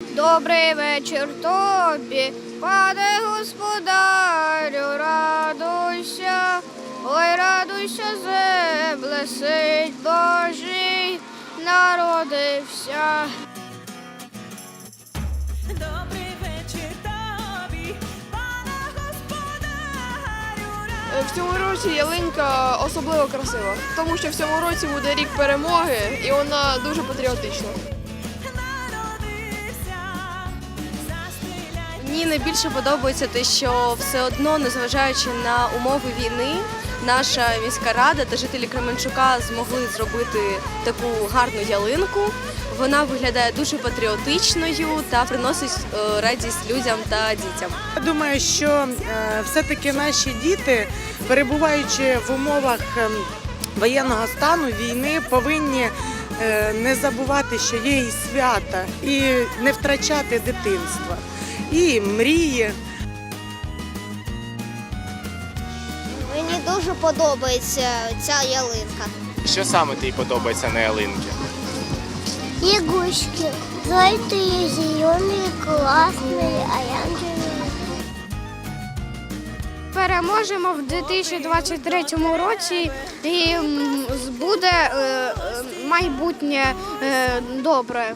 Добрий вечір тобі, пане господарю, радуйся, ой, радуйся, земле, сить Божий, народився. Добрий вечір тобі, пане господарю. В цьому році ялинка особливо красива, тому що в цьому році буде рік перемоги, і вона дуже патріотична. Мені найбільше подобається те, що все одно, незважаючи на умови війни, наша міська рада та жителі Кременчука змогли зробити таку гарну ялинку. Вона виглядає дуже патріотичною та приносить е, радість людям та дітям. Я думаю, що е, все-таки наші діти, перебуваючи в умовах ем, воєнного стану, війни, повинні е, не забувати, що є і свята, і не втрачати дитинства, і мрії. Мені дуже подобається ця ялинка. Що саме тобі подобається на ялинці? Ягушки. Желтые, зеленые, классные, оранжевые. Переможемо в 2023 році і м, буде е, е, майбутнє е, добре.